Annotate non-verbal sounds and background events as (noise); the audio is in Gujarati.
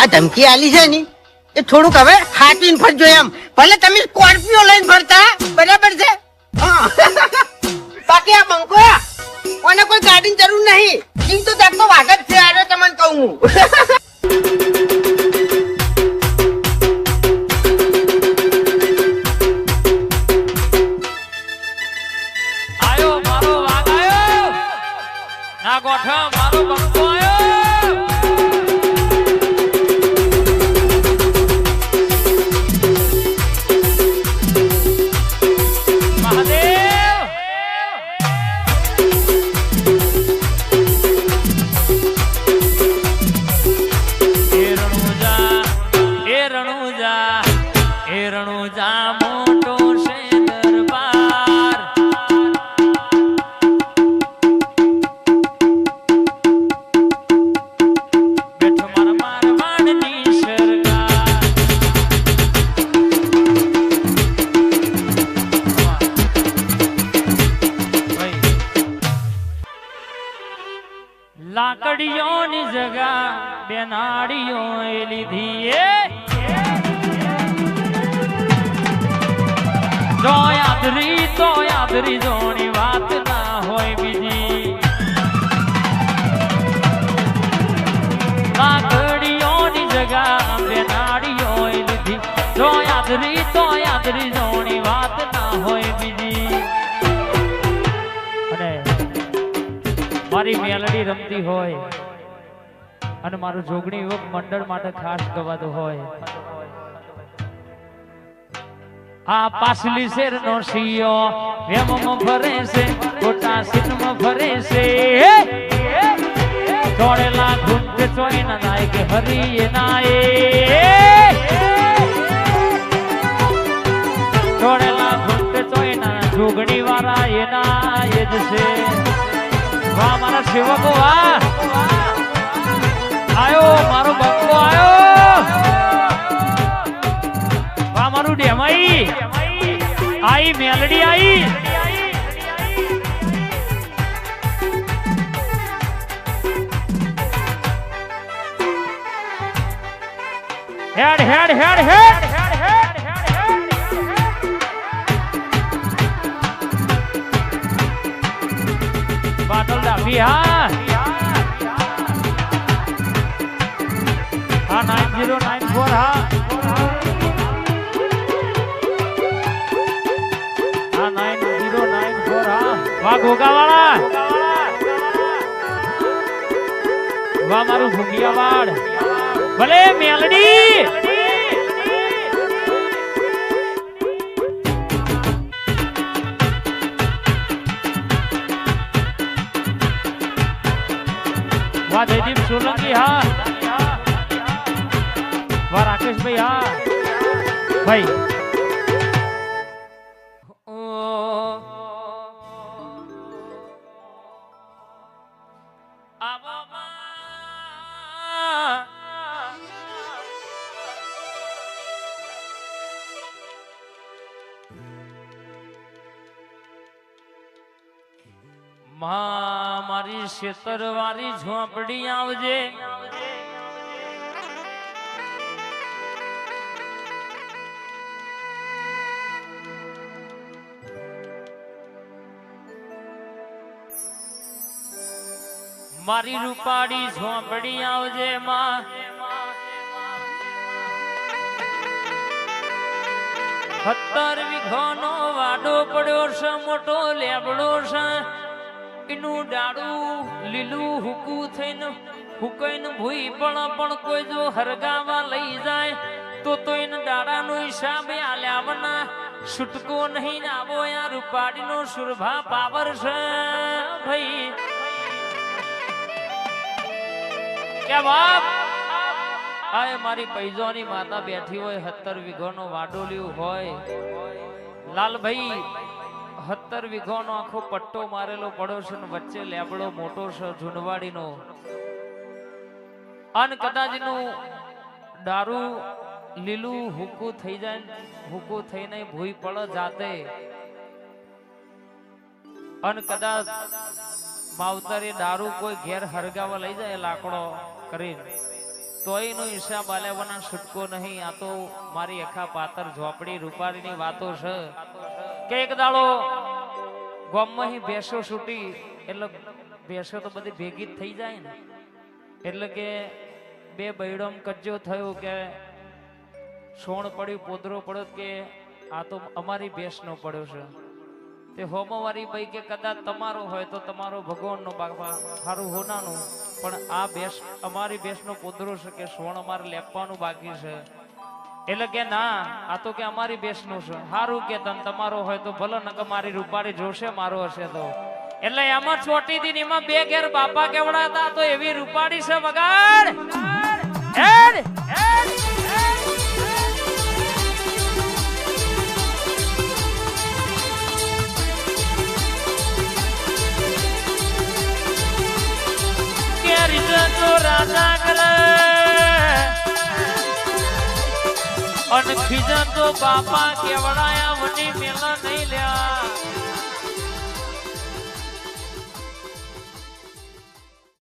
આ ધમકી આલી છે ને? એ થોડુંક હવે હાચવીને ફરજો એમ. ભલે તમે સ્કોર્પિયો લઈને ફરતા, બરાબર છે. (laughs) બાકી આ બંકો કોને કોઈ ગાડીની જરૂર નહીં. સિંગ તો ત્યાં તો વાઘ જ છે આરે તમને કહું (laughs) લાકડીઓની જગા બેનાડીઓ લીધી એ. જો યાદરી, તો યાદરી જોની વાત ના હોય બીજી. લાકડીઓની જગા બેનાડીઓ લીધી. જો યાદરી, તો યાદરી મારી મેલડી રમતી હોય અને મારું જોગણી યુવક મંડળ માટે ખાસ ગવાતું હોય. આ પાછલી શેર નો શિયો વેમમાં ફરે છે, ખોટા સીનમાં ફરે છે. દોડેલા ઘૂંટ ચોઈ ના નાય કે હરી નાય. દોડેલા ઘૂંટ ચોઈ ના જોગણી વાળા એના એ જ છે. વાહ, મારા સેવકો, વાહ. આયો, મારો બંકો આયો. વાહ, મારું ડેમાઈ. આઈ, મેલડી આઈ. હેડ હેડ હેડ હેડ. ડાબી હા નાઇન જીરો નાઇન ફોર હા. હા નાઇન જીરો નાઇન ફોર હા. વાહ, ઘોઘાવાળા. મારું ભૂંગિયાવાડ ભલે, મેલડી. રાકેશભાઈ હા ભાઈ મારી શેતર વાળી ઝોપડી આવજે. મારી રૂપાડી ઝોંપડી આવજે માં. સત્તર વીઘોનો વાડો પડ્યો છે, મોટો લેબડો છે. એનું ડાળું લીલું હુકું થઈને હુકાઈને ભૂઈ પણ પણ કોઈ જો હરગાવા લઈ જાય, તો તો એને દાડાનો હિસાબ આલ્યાવના. છૂટકો નહીં આવો યા રૂપાડીનો સુરભા પાવર છે, ભાઈ. કે બાપ આય મારી પૈજોની માતા બેઠી હોય, હત્તર વીઘોનો વાડોલિયું હોય. લાલભાઈ, હત્તર વીઘોનો આખો પટ્ટો મારેલો પડ્યો છે વચ્ચે લેબડો મોટો છે ઝુંડવાડીનો. અન કદાચનું દારૂ લીલું હુકું થઈ જાય હુકું થઈને ભૂઈ પડે જાતે. અન કદાચ માવતરે દારૂ કોઈ ઘેર હરગાવા લઈ જાય લાકડો કરીને. તોય નો હિસાબ આલેવાના છૂટકો નહીં, આ તો મારી આખા પાતર ઝોપડી રૂપારીની વાતો છે. કે એક દાડો ગોમમાં ભેંસો છૂટી, એટલે ભેંસો તો બધી ભેગી જ થઈ જાય ને. એટલે કે બે બૈડોમ કજ્જો થયો કે સોણ પડ્યું, પોદરો પડ્યો કે આ તો અમારી ભેંસનો પડ્યો છે. તે હોમવારી ભાઈ કે કદાચ તમારો હોય તો તમારો ભગવાનનો બાપા સારું હોનાનું. પણ આ ભેંસ અમારી ભેંસનો કુદરો છે કે સોણ અમારે લેપવાનું બાકી છે. એટલે કે ના, આ તો કે અમારી ભેંસનું છે. સારું કે તન તમારો હોય તો ભલે નક મારી રૂપાળી જોશે, મારો હશે તો. એટલે એમાં ચોટી દીન એમાં બે ઘેર બાપા કેવડાતા તો એવી રૂપાળી છે વગાડ. અને ખીજતો બાપા કેવડાયા વની મેલા નહીં લ્યા.